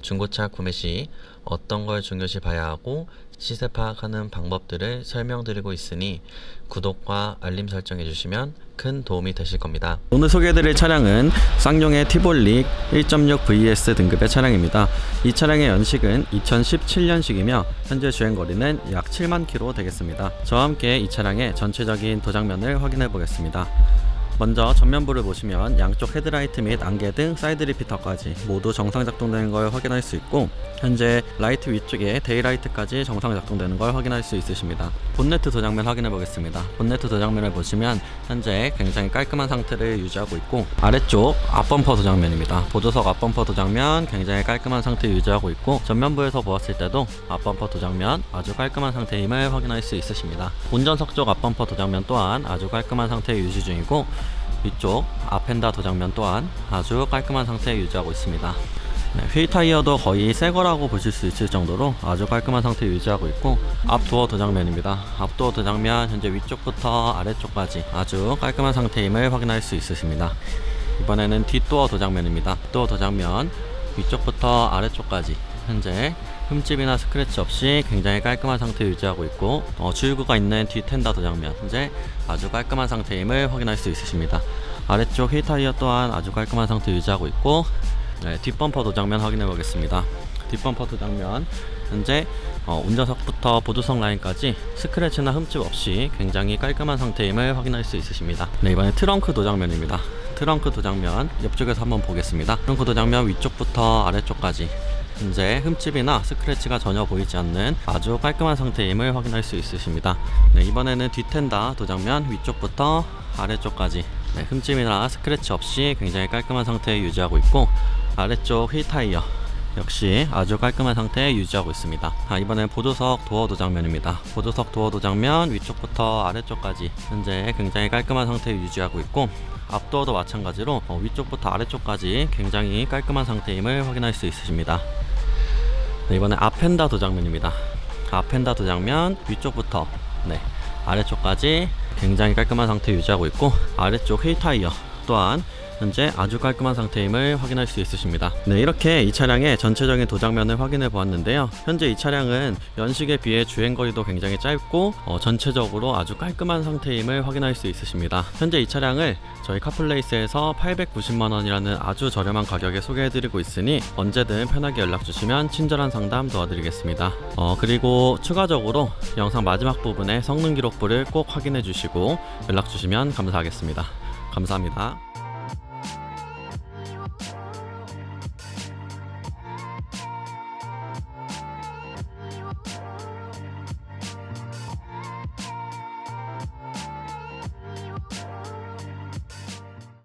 중고차 구매 시 어떤 걸 중요시 봐야 하고 시세 파악하는 방법들을 설명드리고 있으니 구독과 알림 설정해 주시면 큰 도움이 되실 겁니다. 오늘 소개해드릴 차량은 쌍용의 티볼릭 1.6 VS 등급의 차량입니다. 이 차량의 연식은 2017년식이며 현재 주행거리는 약 7만 킬로 되겠습니다. 저와 함께 이 차량의 전체적인 도장면을 확인해 보겠습니다. 먼저 전면부를 보시면 양쪽 헤드라이트 및 안개 등 사이드 리피터까지 모두 정상 작동되는 걸 확인할 수 있고 현재 라이트 위쪽에 데이라이트까지 정상 작동되는 걸 확인할 수 있으십니다. 본네트 도장면 확인해 보겠습니다. 본네트 도장면을 보시면 현재 굉장히 깔끔한 상태를 유지하고 있고 아래쪽 앞범퍼 도장면입니다. 보조석 앞범퍼 도장면 굉장히 깔끔한 상태 유지하고 있고 전면부에서 보았을 때도 앞범퍼 도장면 아주 깔끔한 상태임을 확인할 수 있으십니다. 운전석 쪽 앞범퍼 도장면 또한 아주 깔끔한 상태 유지 중이고 위쪽 앞펜다 도장면 또한 아주 깔끔한 상태 유지하고 있습니다. 네, 휠 타이어도 거의 새 거라고 보실 수 있을 정도로 아주 깔끔한 상태 유지하고 있고 앞 도어 도장면입니다. 앞 도어 도장면 현재 위쪽부터 아래쪽까지 아주 깔끔한 상태임을 확인할 수 있으십니다. 이번에는 뒷도어 도장면입니다. 뒷도어 도장면 위쪽부터 아래쪽까지 현재 흠집이나 스크래치 없이 굉장히 깔끔한 상태 유지하고 있고 어, 주유구가 있는 뒷텐다 도장면 현재 아주 깔끔한 상태임을 확인할 수 있으십니다. 아래쪽 휠 타이어 또한 아주 깔끔한 상태 유지하고 있고 네, 뒷범퍼 도장면 확인해 보겠습니다. 뒷범퍼 도장면 현재 어, 운전석부터 보조석 라인까지 스크래치나 흠집 없이 굉장히 깔끔한 상태임을 확인할 수 있으십니다. 네, 이번에 트렁크 도장면입니다. 트렁크 도장면 옆쪽에서 한번 보겠습니다. 트렁크 도장면 위쪽부터 아래쪽까지 현재 흠집이나 스크래치가 전혀 보이지 않는 아주 깔끔한 상태임을 확인할 수 있으십니다. 네, 이번에는 뒷텐다 도장면 위쪽부터 아래쪽까지 네, 흠집이나 스크래치 없이 굉장히 깔끔한 상태 유지하고 있고 아래쪽 휠 타이어 역시 아주 깔끔한 상태 유지하고 있습니다. 아, 이번엔 보조석 도어 도장면입니다. 보조석 도어 도장면 위쪽부터 아래쪽까지 현재 굉장히 깔끔한 상태 유지하고 있고 앞도어도 마찬가지로 어, 위쪽부터 아래쪽까지 굉장히 깔끔한 상태임을 확인할 수 있으십니다. 네, 이번에 앞펜다 도장면입니다. 앞펜다 도장면 위쪽부터 네, 아래쪽까지 굉장히 깔끔한 상태 유지하고 있고 아래쪽 휠 타이어 또한 현재 아주 깔끔한 상태임을 확인할 수 있으십니다. 네, 이렇게 이 차량의 전체적인 도장면을 확인해 보았는데요. 현재 이 차량은 연식에 비해 주행 거리도 굉장히 짧고 어, 전체적으로 아주 깔끔한 상태임을 확인할 수 있으십니다. 현재 이 차량을 저희 카플레이스에서 890만 원이라는 아주 저렴한 가격에 소개해 드리고 있으니 언제든 편하게 연락 주시면 친절한 상담 도와드리겠습니다. 어, 그리고 추가적으로 영상 마지막 부분에 성능 기록부를 꼭 확인해 주시고 연락 주시면 감사하겠습니다. 감사합니다.